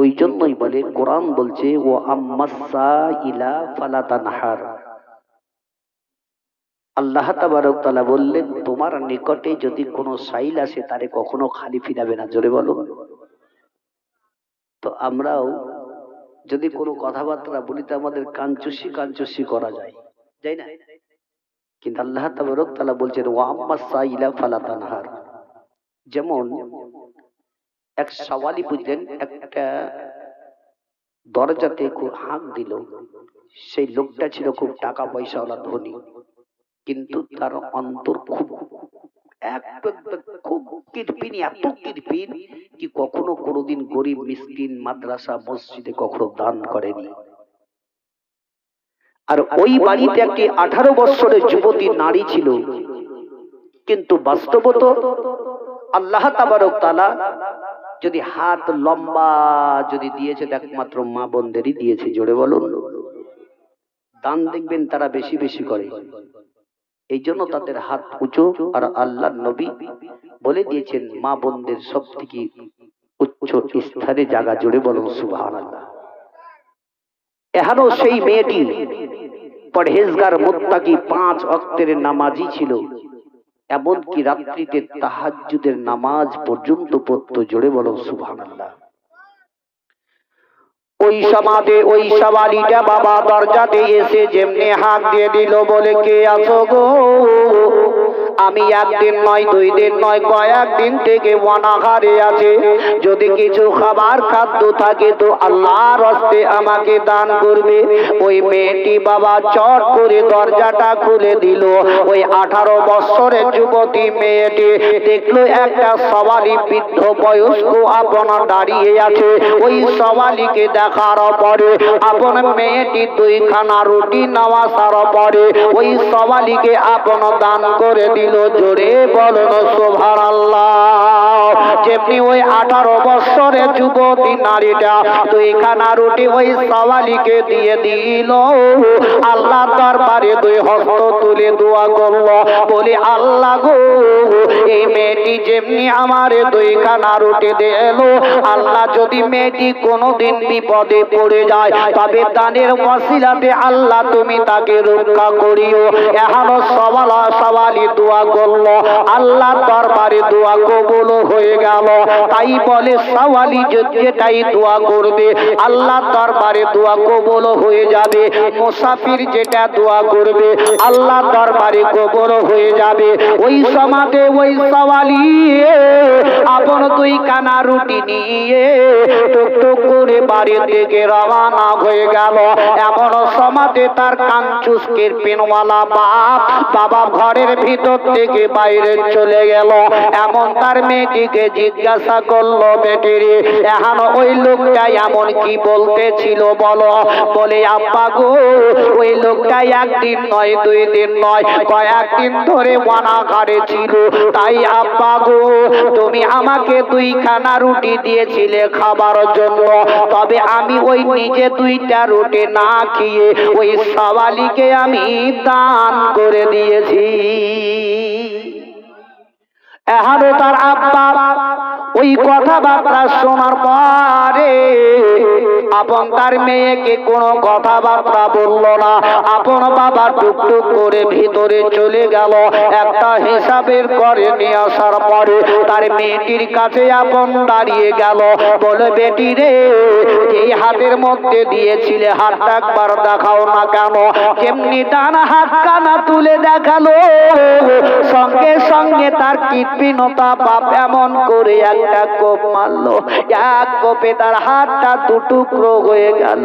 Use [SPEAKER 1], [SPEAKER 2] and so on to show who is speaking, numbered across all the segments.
[SPEAKER 1] ওই জন্যই বলে, কোরআন বলছে ও আম্মাসা আল্লাহ তাআলা বললেন, তোমার নিকটে যদি কোনো সাইল আসে, তারে কখনো খালি ফিরাবে না। জোরে বলো। তো আমরাও যদি কোনো কথাবার্তা বলি, তো আমাদের কাঞ্চুসি কাঞ্চুসি করা যায়। যাই না? কিন্তু আল্লাহ তাবারক তাআলা বলছেন, ওয়া আম্মাসা ইলা ফালাতানহার যেমন এক সওয়ালি বুঝলেন, একটা দরজাতে হাঁক দিল। সেই লোকটা ছিল খুব টাকা পয়সাওয়ালা ধনী, কিন্তু তার অন্তর খুব কি কখনো কোনোদিন গরিব, মিসকিন, মাদ্রাসা, মসজিদে কখনো দান করেনি। আর ওই বাড়িতে একটি আঠারো বৎসরের যুবতী নারী ছিল। কিন্তু বাস্তবত আল্লাহ তাবারক তালা যদি হাত লম্বা যদি দিয়েছে একমাত্র মা বোনদেরই দিয়েছে, জোরে বলুন। দান দেখবেন তারা বেশি বেশি করে। এই জন্য তাদের হাত উঁচু আর আল্লাহ নবী বলে দিয়েছেন, মা বোনদের সব থেকে উচ্চ স্থানে জায়গা জুড়ে বলুন সুভান আল্লাহ সেই মেয়েটি পরহেজগার, মোত্তাকি, পাঁচ অক্তের নামাজি ছিল। এমনকি রাত্রিতে তাহাজুদের নামাজ পর্যন্ত পড়ত জোরে বলো সুবহানাল্লাহ। ওই সমাধে ওই সবালিটা বাবা দরজাতে এসে যেমনি হাত দিয়ে দিল বলে কে আছো গো? আমি একদিন নয়, দুই দিন নয় কয়েকদিন থেকে অনাহারে আছে। যদি কিছু খাবার খাদ্য থাকে তো আল্লাহর হস্তে আমাকে দান করবে। ওই মেয়েটি বাবা চট করে দরজাটা খুলে দিল। ওই আঠারো বৎসরের যুবতী মেয়েটি দেখল একটা সওয়ালি বৃদ্ধ বয়স্ক আপনার দাঁড়িয়ে আছে। ওই সবালিকে দেখার পরে আপন মেয়েটি দুইখানা রুটি নেওয়া সার পরে ওই সবালিকে আপন দান করে দিল। জোরে বলুন সোভার যেমনি ওই আঠারো যুবতী নারীটা দুইখানা রুটি ওই সওয়ালিকে দিয়ে দিল। আল্লাহ দরবারে দুই হস্ত তুলে দোয়া বলে, আল্লাহ গো, এই মেয়েটি যেমনি আমার দুইখানা রুটি দিল, আল্লাহ যদি মেয়েটি কোনোদিন বিপদে পড়ে যায়, তবে দানের মশিলাতে আল্লাহ তুমি তাকে রক্ষা করিও। এখনও সওয়ালা সওয়ালি দোয়া করল। আল্লাহ দরবারে দোয়া কবুল হয়ে গেল। তাই বলে, সওয়ালি যেটাই দোয়া করবে, আল্লাহ দরবারে দোয়া কবুল হয়ে যাবে। মুসাফির যেটা দোয়া করবে, আল্লাহ দরবারে কবুল হয়ে যাবে। ওই সমাজে ওই সওয়ালি, আপন তুই কানা রুটি নিয়ে টুকটুক করে বাড়ির দিকে হয়ে গেল। এমন তার পেনওয়ালা বাপ বাবা ঘরের ভিতর থেকে বাইরে চলে গেল। এমন তার মেয়েটিকে জিজ্ঞাসা করল এখন ওই এমন কি বলতেছিল বলো? বলে, আব্বা গো, ওই লোকটা একদিন নয়, দুই দিন নয় কয়েকদিন ধরে অনাঘারে ছিল। তাই আব্বা গো, তুমি আমাকে দুইখানা রুটি দিয়েছিলে, খাবার জন্য। তবে আমি ওই নিজে দুইটা রুটি না খেয়ে ওই সওয়ালিকে আমি দান করে দিয়েছি। এহানো তার আব্বা ওই কথাবার্তা শোনার পরে আপন তার মেয়েকে কোনো কথাবার্তা বলল না। আপন বাবা টুকটুক করে ভিতরে চলে গেল। একটা হিসাবের করে নিয়ে আসার পরে তার মেয়েটির কাছে আপন দাঁড়িয়ে গেল। বলে, বেটি রে, এই হাতের মধ্যে দিয়েছিলে, হাতটা একবার দেখাও না কেন? কেমনি ডানা হাত কানা তুলে দেখাল? সঙ্গে সঙ্গে তার কৃত্রিমতা বাপ এমন করে একটা কোপ মারলো। এক কোপে তার হাতটা দুটুকরো হয়ে গেল।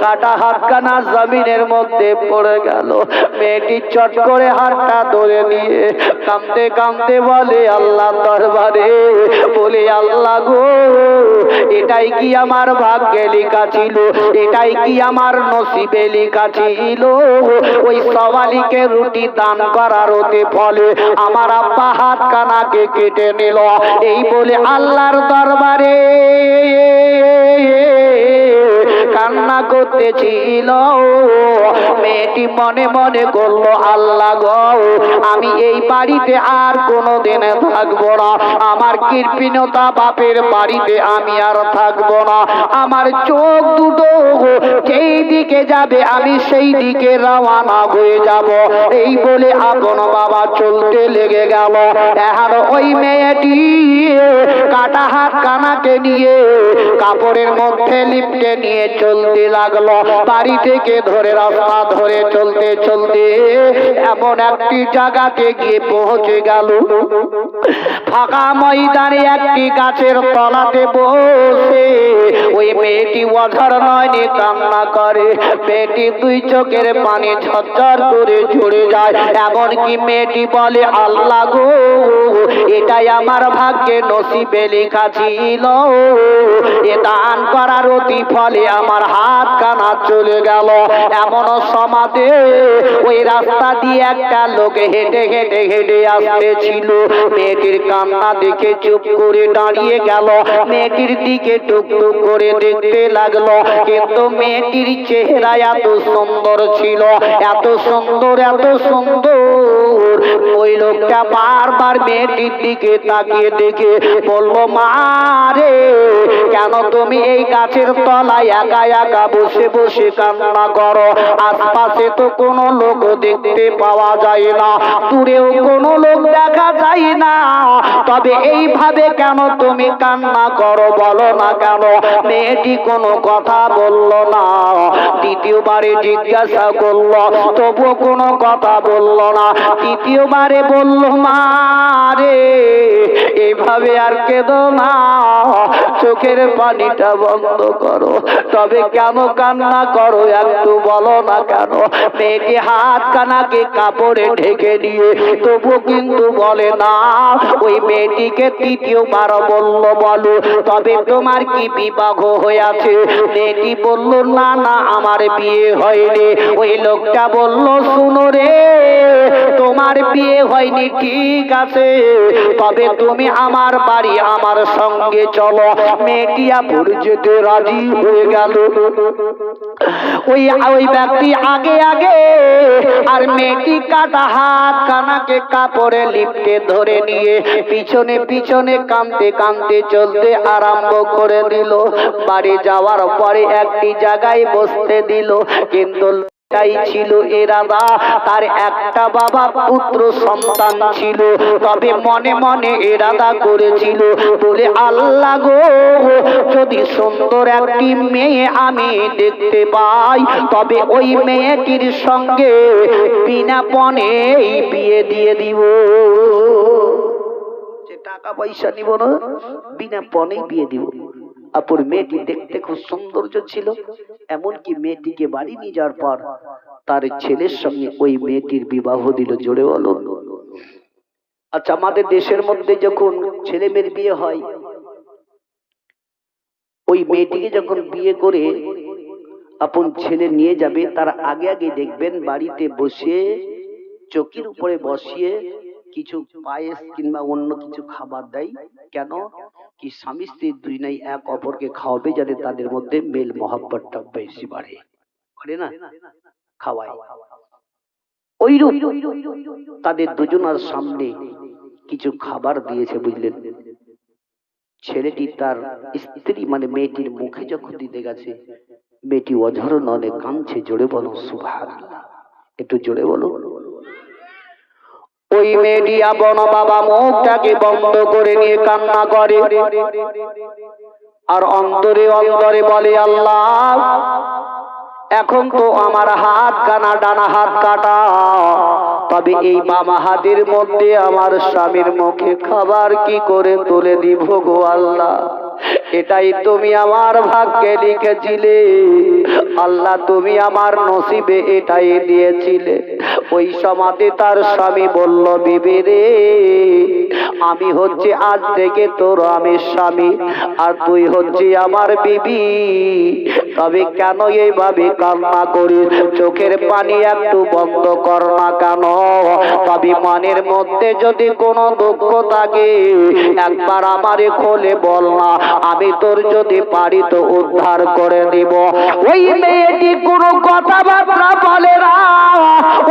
[SPEAKER 1] কাটা হাতখানা জমিনের মধ্যে পড়ে গেল। মেয়েটি চট করে হাতটা ধরে নিয়ে বলে, আল্লাহ দরবারে, বলে, আল্লাহ গো, এটাই কি আমার ভাগ্যে লেখা ছিল? এটাই কি আমার নসিবে লেখা ছিল? ওই সওয়ালিকে রুটি দান করার হতে ফলে আমার আব্বা হাত কানাকে কেটে নিল। এই বলে আল্লাহর দরবারে কান্না করতেছিল। মেয়েটি মনে মনে করল আল্লাহ গো, আমি এই বাড়িতে আর কোনো দিনে থাকব না। আমার কৃপণতা বাপের বাড়িতে আমি আর থাকব না। আমার চোখ দুটো যেই দিকে যাবে, আমি সেই দিকে রওয়ানা হয়ে যাব। এই বলে আপন বাবা চলতে লেগে গেল। এখন ওই মেয়েটি কাটা হাত কানাকে নিয়ে কাপড়ের মধ্যে লিপটে নিয়ে চলতে লাগল। বাড়ি থেকে ধরে রাস্তা ধরে চলতে চলতে এমন একটি জায়গাতে গিয়ে পৌঁছে গেল। ফাঁকা ময়দানে একটি গাছের তলাতে বসে ওই মেয়েটি অঝর নয়নি কান্না করে। মেয়েটি দুই চোখের পানি ঝরঝর করে ঝরে যায়। এমনকি মেয়েটি বলে, আল্লাহ গো, এটাই আমার ভাগ্যে নসিবে লেখা ছিল। এ দান করার অতি ফলে আমার হাত কানা চলে গেল। এমন সমাজে ওই রাস্তা দিয়ে একটা লোক হেঁটে হেঁটে হেঁটে আসতেছিল। মেয়েটির কান্না দেখে চুপ করে দাঁড়িয়ে গেল। মেয়েটির দিকে টুকটুক করে দেখতে লাগল। কিন্তু মেয়েটির চেহারা এত সুন্দর ছিল। এত সুন্দর এত সুন্দর। ওই লোকটা বারবার মেয়েটির দিকে তাকিয়ে দেখে বলল, মা রে, কেন তুমি এই গাছের তলায় একা একা বসে বসে কান্না করো। আশপাশে তো কোনো লোক দেখতে পাওয়া যায় না। দূরেও কোনো লোক দেখা যায় না। তবে এইভাবে কেন তুমি কান্না করো বলো না কেন? মেয়েটি কোনো কথা বলল না। দ্বিতীয়বারে জিজ্ঞাসা করল তবু কোনো কথা বলল না? তৃতীয়বারে বলল, মা রে এইভাবে আর কেঁদো না। চোখের পানিটা বন্ধ করো। তবে কেন কান্না করো একটু বলো না কেন? মেয়েটি হাত কানাকে কাপড়ে ঢেকে দিয়ে তবু কিন্তু বলে না। ওই মেয়েটিকে তৃতীয়বার বলল, বলো, তবে তোমার কি বিবাহ হয়েছে? মেয়েটি বলল, না না, আমার বিয়ে হয়নি। ওই লোকটা বলল, শুনো রে, তোমার বিয়ে হয়নি, ঠিক আছে। তবে তুমি আমার বাড়ি, আমার সঙ্গে চলো। মেয়েটিয়া পড়ে যেতে রাজি হয়ে গেল। ওই ওই ব্যক্তি আগে আগে আর মেয়েটি কাটা হাত কানাকে কাপড়ে লিপটে ধরে নিয়ে পিছনে পিছনে কামতে কামতে চলতে আরম্ভ করে দিল। বাড়ি যাওয়ার পরে একটি জায়গায় বসতে দিল, কিন্তু তাই ছিল এরাদা তার একটা বাবা পুত্র সন্তান ছিল। তবে মনে মনে এরাদা করেছিল, বলে, আল্লাহ গো, যদি সুন্দর একটি মেয়ে আমি দেখতে পাই, তবে ওই মেয়েটির সঙ্গে বিনা পণে বিয়ে দিয়ে দিব। টাকা পয়সা নিব না, বিনা পণেই বিয়ে দিব। আপুর মেয়েটি দেখতে খুব সৌন্দর্য ছিল, এমনকি মেয়েটিকে বাড়ি নিয়ে যাওয়ার পর তার ছেলের সঙ্গে ওই মেয়েটির বিবাহ দিল জোরে বলো আচ্ছা আমাদের দেশের মধ্যে যখন ছেলে মেয়ের বিয়ে হয়, ওই মেয়েটিকে যখন বিয়ে করে আপন ছেলে নিয়ে যাবে, তার আগে আগে দেখবেন বাড়িতে বসে চকির উপরে বসিয়ে কিছু পায়েস কিংবা অন্য কিছু খাবার দেয়। কেন? কি স্বামী স্ত্রী দুই নাই এক অপরকে খাওয়াবে যাতে তাদের মধ্যে মেল মহাব্বতটা বেশি বাড়ে? করে না? খাওয়ায়। ওইরূপ তাদের দুজনার সামনে কিছু খাবার দিয়েছে বুঝলেন। ছেলেটি তার স্ত্রী মানে মেয়েটির মুখে যখন দিতে গেছে, মেয়েটি অঝর নলে কাঁদছে, জোরে বলো সুভাষ একটু জোরে বলো। ওই মেয়েটি আপন বাবা মুখটাকে বন্ধ করে নিয়ে কান্না করে। আর অন্তরে অন্তরে বলে, আল্লাহ, এখন তো আমার হাত কানা ডানা হাত কাটা। তবে এই মামা হাতের মধ্যে আমার স্বামীর মুখে খাবার কি করে তুলে দিব গো আল্লাহ? এটাই তুমি আমার ভাগ্যে লিখেছিলে। আল্লাহ তুমি আমার নসিবে এটাই দিয়েছিলে। ওই সমাধি তার স্বামী বলল, বিবি রে, আমি হচ্ছে আজ থেকে তোর আমি স্বামী, আর তুই হচ্ছে আমার বিবি। তবে কেন এইভাবে কান্না করিস? চোখের পানি একটু বন্ধ কর না কেন? তবে মনের মধ্যে যদি কোনো দুঃখ থাকে, একবার আমারে খোলে বল না। আমি তোর যদি পারি তো উদ্ধার করে দিব। ওই মেয়েটি কোনো কথাবার্তা বলে না।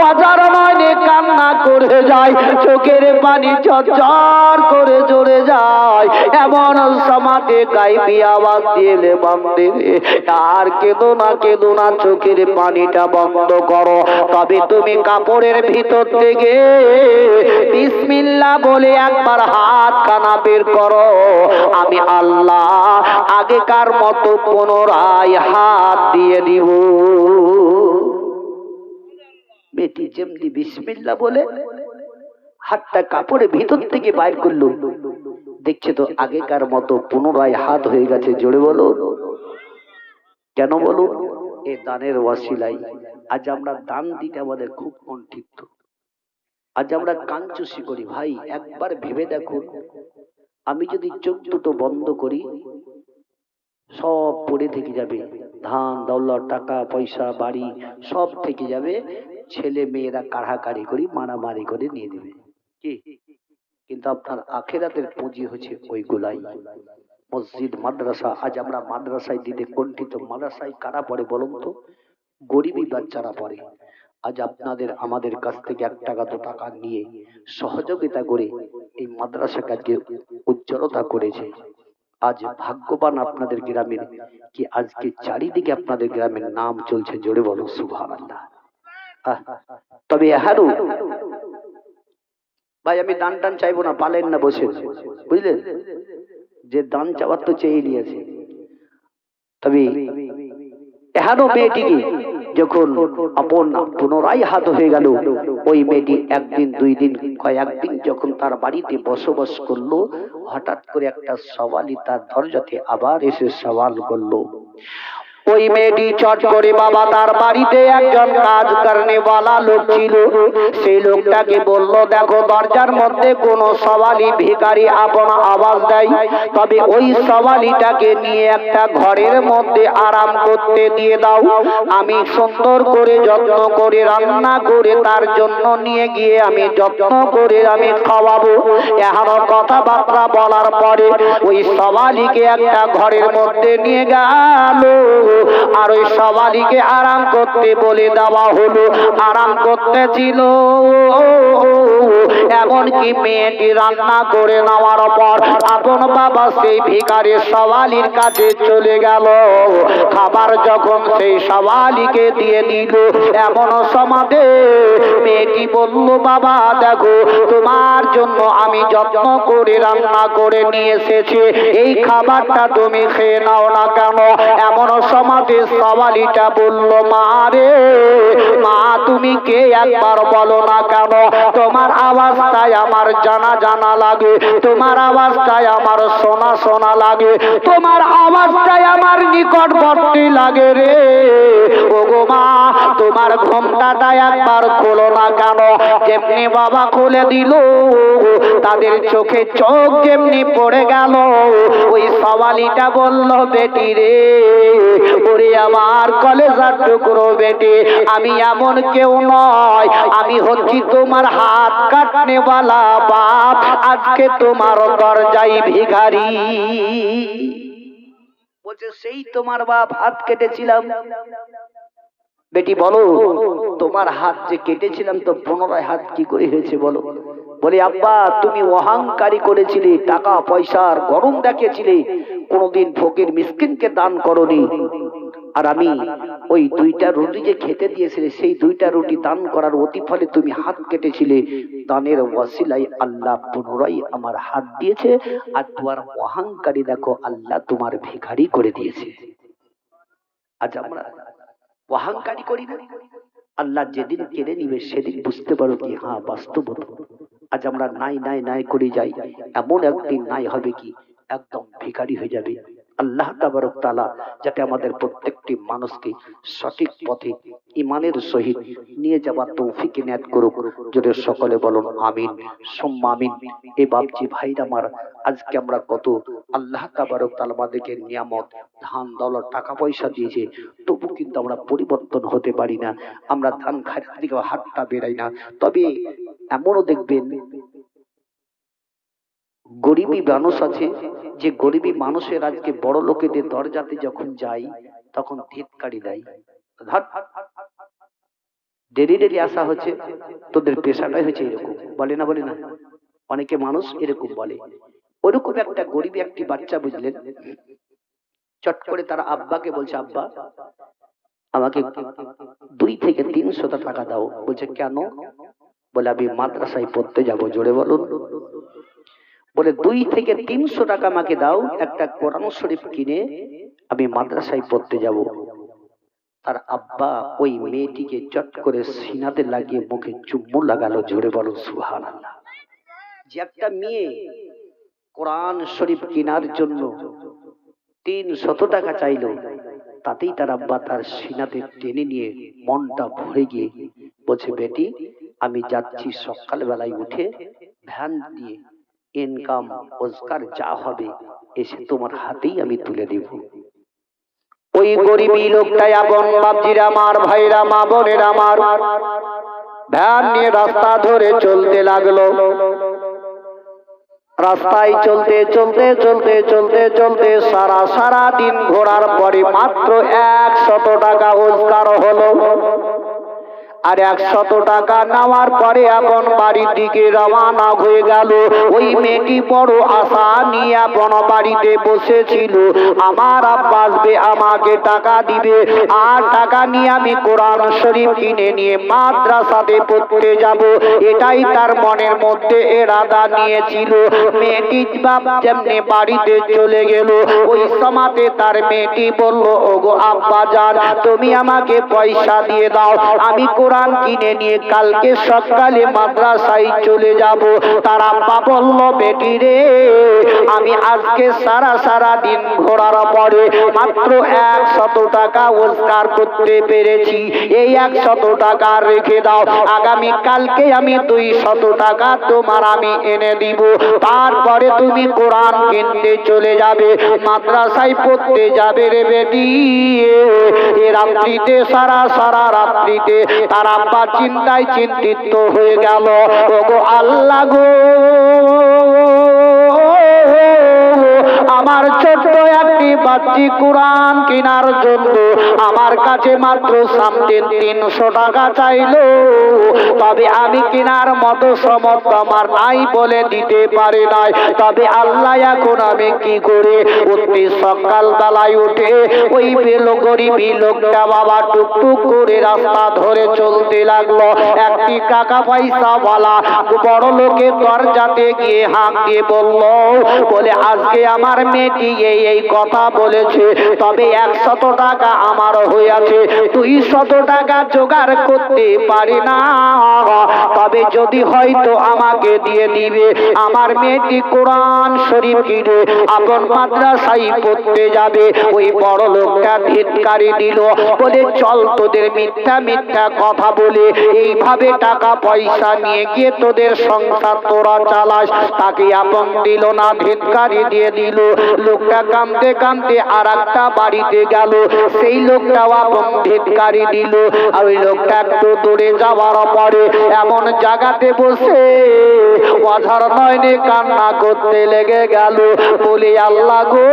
[SPEAKER 1] অজার নয় কান্না করে যায়, চোখের পানি চর করে জোরে যায়। এমন সমাতে গাইবি আওয়াজ দিলে বান্দে আর কেঁদো না কেঁদো না, চোখের পানিটা বন্ধ করো। তবে তুমি কাপড়ের ভিতর থেকে বিসমিল্লা বলে একবার হাত কানা বের করো। আমি আল্লাহ আগেকার মতো পুনরায় হাত দিয়ে দিব। বেটি যেমনি বিসমিল্লা বলে, হাতটা কাপড়ের ভিতর থেকে বাইর করল। দেখছে তো আগেকার মতো পুনরায় হাত হয়ে গেছে, জোরে বলো। কেন বলো? এ দানের ওয়াসিলাই, আজ আমরা দান দিতে আমাদের খুব কণ্ঠিত আজ আমরা কাঞ্চুসি করি, ভাই, একবার ভেবে দেখুন আমি যদি চোখ দুটো বন্ধ করি, সব পড়ে থেকে যাবে। ধান, দৌলত, টাকা, পয়সা, বাড়ি, সব থেকে যাবে। ছেলে মেয়েরা কাড়াকাড়ি করি, মারামারি করে নিয়ে দেবে কি? কিন্তু আপনার আখেরাতের পুঁজি হচ্ছে ওইগুলাই। মসজিদ, মাদ্রাসা, আজ আমরা মাদ্রাসায় দিতে কণ্ঠিত। মাদ্রাসায় কারা পড়ে বলুন তো? গরিবী বাচ্চারা পড়ে। আজ আপনাদের আমাদের কাছ থেকে এক টাকা টাকা নিয়ে সহযোগিতা করে এই মাদ্রাসা কাজকে উজ্জ্বলতা করেছে। আজ ভাগ্যবান আপনাদের গ্রামের কি আজকে চারিদিকে আপনাদের গ্রামের নাম চলছে জোরে বলো, সুবহানাল্লাহ। তবে হারু ভাই, আমি দান টান চাইব না, পালেন না বসে বুঝলেন? যে দান চাওয়ার তো চেয়ে নিয়েছে। তবে এহানো মেয়েটিকে যখন আপন পুনরায় হাত হয়ে গেল, ওই মেয়েটি একদিন, দুই দিন কয়েকদিন যখন তার বাড়িতে বসবাস করল, হঠাৎ করে একটা সওয়ালি তার দরজাতে আবার এসে সওয়াল করল ওই মেয়েটি চট করে বাবা তার বাড়িতে একজন কাজ वाला লোক ছিল। সেই লোকটাকে বলল, দেখো, দরজার মধ্যে কোন সওয়ালি ভিখারি আপন আওয়াজ দেয়। তবে ওই সওয়ালিটাকে নিয়ে একটা ঘরের মধ্যে আরাম করতে দিয়ে দাও। আমি সুন্দর করে যত্ন করে রান্না করে তার জন্য নিয়ে গিয়ে আমি যত্ন করে আমি খাওয়াবো। এহানো কথাবার্তা বলার পরে ওই সওয়ালিকে একটা ঘরের মধ্যে নিয়ে গেল। আর ওই সওয়ালিকে আরাম করতে বলে দেওয়া হলো। আরাম করতেছিল। এমনকি মেয়েটি রান্না করে নেওয়ার পর আপন বাবা সেই ভিকারের সওয়ালির কাছে চলে গেল। খাবার যখন সেই সওয়ালিকে দিয়ে দিল, এমন সমাধে মেয়েটি বলল, বাবা, দেখো, তোমার জন্য আমি যত্ন করে রান্না করে নিয়ে এসেছি। এই খাবারটা তুমি খেয়ে নাও না কেন? এমন সমাধে সওয়ালিটা বলল, মা রে, মা, তুমি কে? একবার বলো না কেন? তোমার আওয়াজটাই আমার জানা জানা লাগে, তোমার আওয়াজটাই আমার শোনা শোনা লাগে, তোমার আওয়াজটাই আমার নিকটবর্তী লাগে রে। ও গো মা, তোমার ঘোমটাটা একবার খোলো না কেন? যেমনি বাবা খুলে দিল, তাদের চোখে চোখ যেমনি পড়ে গেল, ওই সওয়ালিটা বলল, বেটি রে ওরে আমার কলেজার টুকরো বেটি আমি এমন কেউ নয়, আমি হচ্ছি তোমার হাত কাটনেওয়ালা বাপ। আজকে তোমার দরজাই ভিখারি। বলছে, সেই তোমার বাপ হাত কেটেছিলাম। বেটি, বলো, তোমার হাত যে কেটেছিলাম, তো পুনরায় হাত কি করে হয়েছে বলো? বলে, আব্বা, তুমি অহংকারী করেছিলে টাকা পয়সার গরম দেখিয়েছিলে কোনোদিন ফকির মিসকিনকে দান করনি। আর আমি ওই দুইটা রুটি যে খেতে দিয়েছিলে, সেই দুইটা রুটি দান করার অতি ফলে তুমি হাত কেটেছিলে। দানের ওয়াসিলাই আল্লাহ পুনরায় আমার হাত দিয়েছে, আর তোমার অহংকারী দেখো, আল্লাহ তোমার ভিখারি করে দিয়েছে। আজ আমরা অহংকারী করি না। আল্লাহ যেদিন কেড়ে নিবে, সেদিন বুঝতে পারো কি হ্যাঁ বাস্তবত। আজ আমরা নাই নাই নাই করে যাই। এমন একদিন নাই হবে কি একদম ভিখারি হয়ে যাবে। আল্লাহ তাবারক তাআলা যাতে আমাদের প্রত্যেকটি মানুষকে সঠিক পথে ইমানের সহিত নিয়ে যাবার তৌফিক ইনায়াত করুক। যদি সকলে বলুন আমিন সম্মামিন এ বাপজি ভাইরা আমার, আজকে আমরা কত আল্লাহ তাবারক তাআলা আমাদেরকে নিয়ামত, ধান, দৌলত টাকা পয়সা দিয়েছে, তবু কিন্তু আমরা পরিবর্তন হতে পারি না। আমরা ধান খাইতে দিকে হাতটা বেরাই না। তবে এমনও দেখবেন গরিবী মানুষ আছে, যে গরিবী মানুষের আজকে বড় লোকেদের দরজাতে যখন যাই, তখন ধিৎকারি দেয়। দেরি দেরি আসা হচ্ছে, তোদের পেশাটাই হচ্ছে এরকম। বলে না বলে না। অনেকে মানুষ এরকম বলে। ওরকম একটা গরিবী একটি বাচ্চা বুঝলেন, চট করে তারা আব্বাকে বলছে, আব্বা, আমাকে দুই থেকে তিনশো টাকা দাও। বলছে, কেন? বলে, আমি মাদ্রাসায় পড়তে যাব। জোরে বলুন। বলে, দুই থেকে তিনশো টাকা আমাকে দাও, একটা কোরআন শরীফ কিনে আমি মাদ্রাসায় পড়তে যাব। তার আব্বা ওই মেয়েটিকে চট করে সিনাতে লাগিয়ে মুখে চুম্মু লাগালো, জোরে বলো সুহান যে একটা মেয়ে কোরআন শরীফ কেনার জন্য তিন শত টাকা চাইলো, তাতেই তার আব্বা তার সিনাতে টেনে নিয়ে মনটা ভরে গিয়ে বলছে, বেটি, আমি যাচ্ছি সকালবেলায় উঠে ভ্যান দিয়ে ইনকাম রোজগার যা হবে, এসে তোমার হাতেই আমি তুলে দিব। ওই গরিবী লোকটাই আপন বাবজির আমার ভাইরা, মা বোনের আমার। ভ্যান নিয়ে রাস্তা ধরে চলতে লাগল। রাস্তায় চলতে চলতে চলতে চলতে চলতে সারা সারা দিন ঘোরার পরে মাত্র একশত টাকা রোজগার হলো। আর একশত টাকা নেওয়ার পরে এখন বাড়ির দিকে রওনা হয়ে গেল। ওই মেয়েটি বড় আশা নিয়ে এখন বাড়িতে বসেছিল। আমার আব্বা আসবে, আমাকে টাকা দিবে। আর টাকা নিয়ে আমি কোরআন শরীফ কিনে নিয়ে মাদ্রাসাতে পড়তে যাব। এটাই তার মনের মধ্যে এরাদা নিয়েছিল। মেয়েটি যেমনি বাড়িতে চলে গেল, ওই সমাতে তার মেয়েটি বলল, ওগো আব্বা যান, তুমি আমাকে পয়সা দিয়ে দাও। আমি কোরআন কিনে নিয়ে কালকে সকালে মাদ্রাসায় চলে যাব। তার আব্বা বলল বেটি রে, আমি আজকে সারা সারা দিন ঘোরার পরে মাত্র একশত টাকা রোজগার করতে পেরেছি। এই একশত টাকা রেখে দাও, আগামী কালকে আমি দুই শত টাকা তোমার আমি এনে দিব। তারপরে তুমি কোরআন কিনতে চলে যাবে, মাদ্রাসায় পড়তে যাবে রে বেটি। এ রাত্রিতে, সারা সারা রাত্রিতে তার আব্বা চিন্তায় চিন্তিত হয়ে গেল। ওগো আল্লাহ গো। আমার ছোট্ট একটি বাচ্চি কোরআন কেনার জন্য আমার কাছে মাত্র সামথিং তিনশো টাকা চাইলো। তবে আমি কেনার মতো সমর্থ আমার নাই বলে দিতে পারে নাই। তবে আল্লাহ এখন আমি কি করে অতি সকাল বেলায় উঠে ওই বেলো গরিবী লোকটা বাবা টুকটুক করে রাস্তা ধরে চলতে লাগল। একটি টাকা পয়সা বলা বড় লোকের দরজাতে গিয়ে হাঁক দিয়ে বলল, বলে, আজকে আমার মেয়েটি এই এই কথা বলেছে, তবে একশত টাকা আমার হইয়াছে দুই শত টাকা জোগাড় করতে পারি না। তবে যদি হয়তো আমাকে দিয়ে দিবে, আমার মেয়েটি কোরআন শরীফ কিনে আপন মাদ্রাসায় পড়তে যাবে। ওই বড় লোকটা ধিৎকারি দিল, বলে, চল তোদের মিথ্যা মিথ্যা কথা বলে, এইভাবে টাকা পয়সা নিয়ে গিয়ে তোদের সংসার তোরা চালাস। তাকে আপন দিল না, ধিৎকারি দিয়ে দিল। লোকটা কামতে কামতে আর একটা বাড়িতে গেল। সেই লোকটাও আপন ধিৎকারি দিল। আর ওই লোকটা একটু দূরে যাওয়ার পরে এমন জায়গাতে বসে অঝার নয়নে কান্না করতে লেগে গেল। বলি, আল্লাহ গো,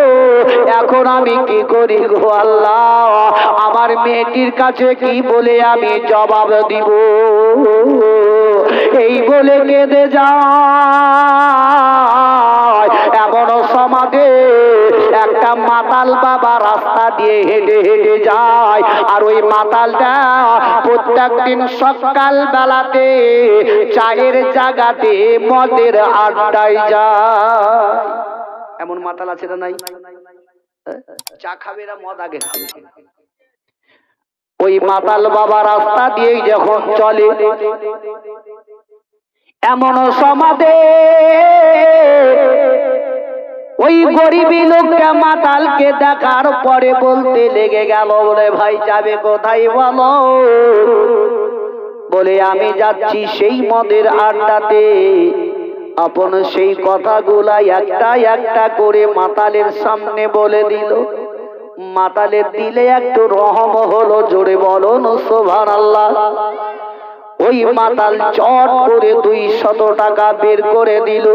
[SPEAKER 1] এখন আমি কি করি গো আল্লাহ? আমার মেয়েটির কাছে কি বলে আমি জবাব দিব? এই বলে কেঁদে যায়। এমন সমাজে একটা মাতাল বাবা রাস্তা দিয়ে হেঁটে হেঁটে যায়। আর ওই মাতালটা প্রত্যেক দিন সকাল বেলাতে চায়ের জায়গাতে মদের আড্ডায় যায়। এমন মাতাল আছে না নাই? হ্যাঁ? চা খাবে না, মদ আগে খাবে। ওই মাতাল বাবা রাস্তা দিয়ে যখন চলে এমন সমাদে ওই গরিবী লোকটা মাতালকে দেখার পরে বলতে লেগে গেল, বলে, ভাই, যাবে কোথায় বলো? বলে, আমি যাচ্ছি সেই মদের আড্ডাতে। আপন সেই কথাগুলা একটা একটা করে মাতালের সামনে বলে দিল। মাতালের দিলে একটু রহম হলো, জোরে বলো সোভান আল্লাহ ওই মাতাল চট করে দুই শত টাকা বের করে দিল।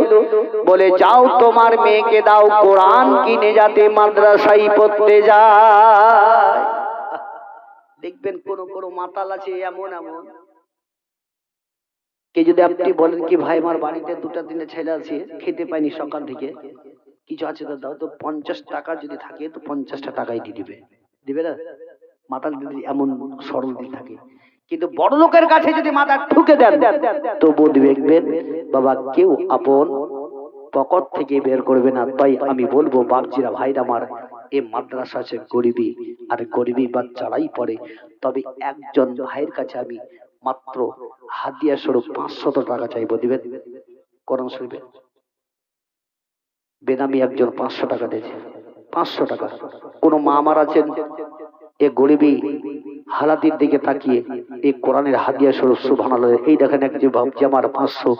[SPEAKER 1] বলে যাও তোমার মেয়েকে দাও কোরআন কিনে যাতে মাদ্রাসাই পড়তে যায়। দেখবেন কোন কোন মাতাল আছে এমন এমন। কে যদি আপনি বলেন কি ভাই আমার বাড়িতে দুটা দিনে ছেলে আছে খেতে পাইনি সকাল থেকে। কিছু আছে তো দাও। তো পঞ্চাশ টাকা যদি থাকে তো পঞ্চাশটা টাকাই দিয়ে দিবে। দিবে না? মাতাল যদি এমন সরল দিক থাকে। কিন্তু বড় লোকের কাছে যদি মাথা ঠুকে দেন, তবু দেখবেন, বাবা, কেউ আপন পকট থেকে বের করবে না। তাই আমি বলব, বাপজিরা, ভাইরা আমার, এ মাদ্রাসা আছে গরিবী, আর গরিবী বাচ্চারাই পড়ে। তবে একজন ভাইয়ের কাছে আমি মাত্র হাদিয়া স্বরূপ পাঁচশত টাকা চাইব, দিবেন? করণ শরীফে। বেনামি একজন পাঁচশো টাকা দিয়েছে। পাঁচশো টাকা। কোন মা আমার আছেন? এ গরিবী হালাতির দিকে তাকিয়ে এই কোরআনের হাদিয়া স্বরূপ, সুবহানাল্লাহ। এই দেখেন এক যে বাপ জামার পাঁচশো,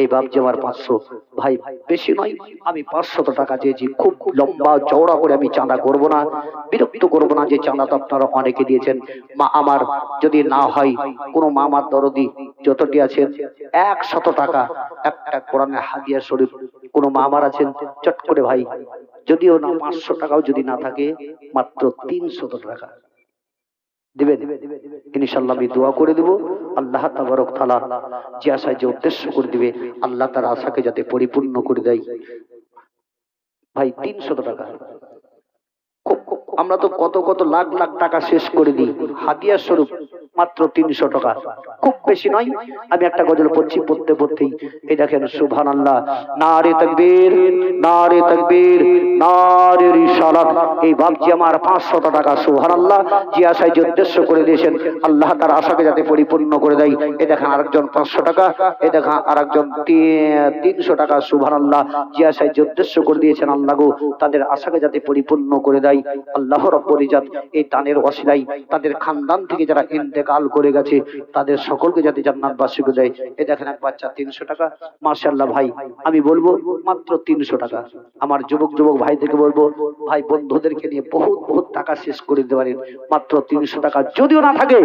[SPEAKER 1] এই বাপ জামার পাঁচশো। ভাই, বেশি নয়, আমি পাঁচশত টাকা চেয়েছি, খুব লম্বা চওড়া করে আমি চাঁদা করব না, বিরক্ত করব না যে চাঁদা তো আপনারা অনেকে দিয়েছেন। মা, আমার যদি না হয়, কোনো মা আমার দরদি যতটি আছেন, একশত টাকা একটা কোরআনের হাদিয়া শরীফ কোনো মা আমার আছেন, চট করে ভাই যদিও না পাঁচশো টাকাও যদি না থাকে, মাত্র তিনশত টাকা। দিবেন? ইনশাল্লাহ আমি দোয়া করে দেব। আল্লাহ তাবারক যে আশায়, যে উদ্দেশ্য করে দিবে, আল্লাহ তার আশাকে যাতে পরিপূর্ণ করে দেয়। ভাই, তিনশত টাকা। আমরা তো কত কত লাখ লাখ টাকা শেষ করে দিই। হাদিয়া স্বরূপ। মাত্র তিনশো টাকা। খুব বেশি নয়, আমি একটা গজল পড়ছি, পড়তে, পড়তেই। এই দেখেন সুভান আল্লাহ নারে তকবীর নারে তকবীর, নারে রিসালাত। এই বাপজি আমার পাঁচশত টাকা সুভান আল্লাহ যে আশায় যে উদ্দেশ্য করে দিয়েছেন। আল্লাহ তার আশাকে যাতে পরিপূর্ণ করে দেয়। এ দেখেন, আরেকজন পাঁচশো টাকা, এ দেখেন, আরেকজন তিনশো টাকা সুভান আল্লাহ যে আশায় যে উদ্দেশ্য করে দিয়েছেন, আল্লাহ গো, তাদের আশাকে যাতে পরিপূর্ণ করে দেয়। আল্লাহ রব্বুল ইজাত এই দানের ওসিলাই তাদের খানদান থেকে যারা ইন্তেকাল করে গেছে, তাদের সকলকে যাতে জান্নাত বাসী করে দেয়। এ দেখেন এক বাচ্চা, তিনশো টাকা। মার্শাল্লাহ ভাই, আমি বলব মাত্র তিনশো টাকা। আমার যুবক যুবক ভাইদেরকে বলব, ভাই বন্ধুদেরকে নিয়ে বহুত বহুত টাকা শেষ করে দিতে পারেন। মাত্র তিনশো টাকা। যদিও না থাকে,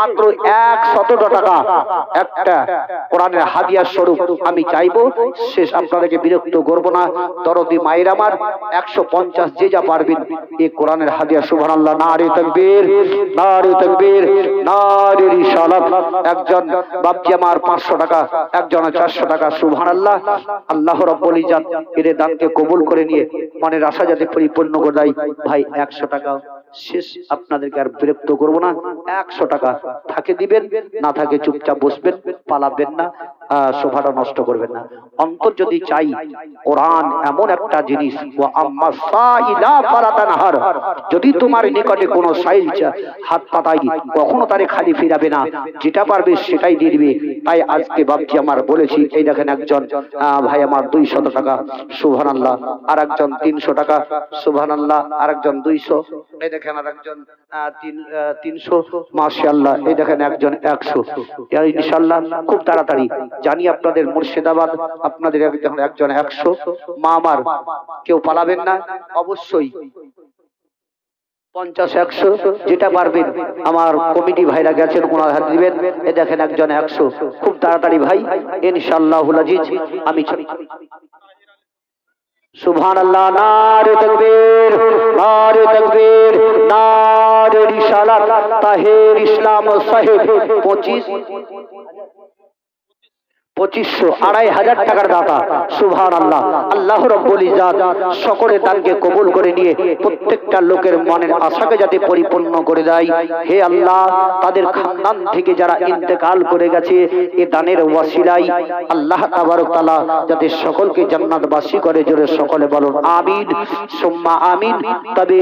[SPEAKER 1] মাত্র এক শত টাকা। একটা কোরআনের হাদিয়া স্বরূপ আমি চাইব, শেষ আপনাদেরকে বিরক্ত করব না। দরদি মায়ের আমার, একশো পঞ্চাশ যে যা পারবেন এই কোরআনের হাদিয়া সুবহান আল্লাহ নারে তকবীর নারে তকবীর একজন আমার পাঁচশো টাকা চারশো টাকা আল্লাহ আল্লাহ এর দানকে কবুল করে নিয়ে মনের আশা যাতে পরিপূর্ণ করে দেয়। ভাই, একশো টাকা শেষ। আপনাদেরকে আর বিরক্ত করব না। একশো টাকা থাকে দিবেন, না থাকে চুপচাপ বসবেন, পালাবেন না। শোভাটা নষ্ট করবেন না। অন্তর যদি চাই, কোরআন এমন একটা জিনিস যদি তোমার নিকটে কোনো সাইল হাত পাতাই কখনো তারে খালি ফিরাবে না, যেটা পারবে সেটাই দিয়ে দিবে। তাই আজকে বাপজি আমার বলেছি, এই দেখেন একজন ভাই আমার দুই শত টাকা সুভান আল্লাহ আর একজন তিনশো টাকা সুভান আল্লাহ আর একজন দুইশো, এই দেখেন আর একজন তিনশো মাশাল্লাহ এই দেখেন একজন একশো। ইনশাল্লাহ খুব তাড়াতাড়ি জানি আপনাদের মুর্শিদাবাদ, আপনাদের একজন একশো, মা আমার, কেউ পালাবেন না, অবশ্যই। পঞ্চাশ, একশো, যেটা পারবেন, আমার কমিটি ভাইরা গেছেন, ওনার হাত দিবেন। এ দেখেন একজন একশো, খুব তাড়াতাড়ি ভাই ইনশাল্লাহ আমি সুবহান আল্লাহ নারে তকবীর নারে তকবীর, নারে রিসালাত তাহের ইসলাম সাহেব, পঁচিশ। পঁচিশশো আড়াই হাজার টাকার দাতা। সুভান আল্লাহ আল্লাহ রব্বুল ইজাত সকলের দানকে কবুল করে নিয়ে প্রত্যেকটা লোকের মনের আশাকে যাতে পরিপূর্ণ করে দেয়। হে আল্লাহ, তাদের খানদান থেকে যারা ইন্তেকাল করে গেছে, এ দানের ওয়াসিলাই আল্লাহ তাবারক তাআলা যাতে সকলকে জান্নাতবাসী করে। জোরে সকলে বলুন, আমিন। সুম্মা আমিন। তবে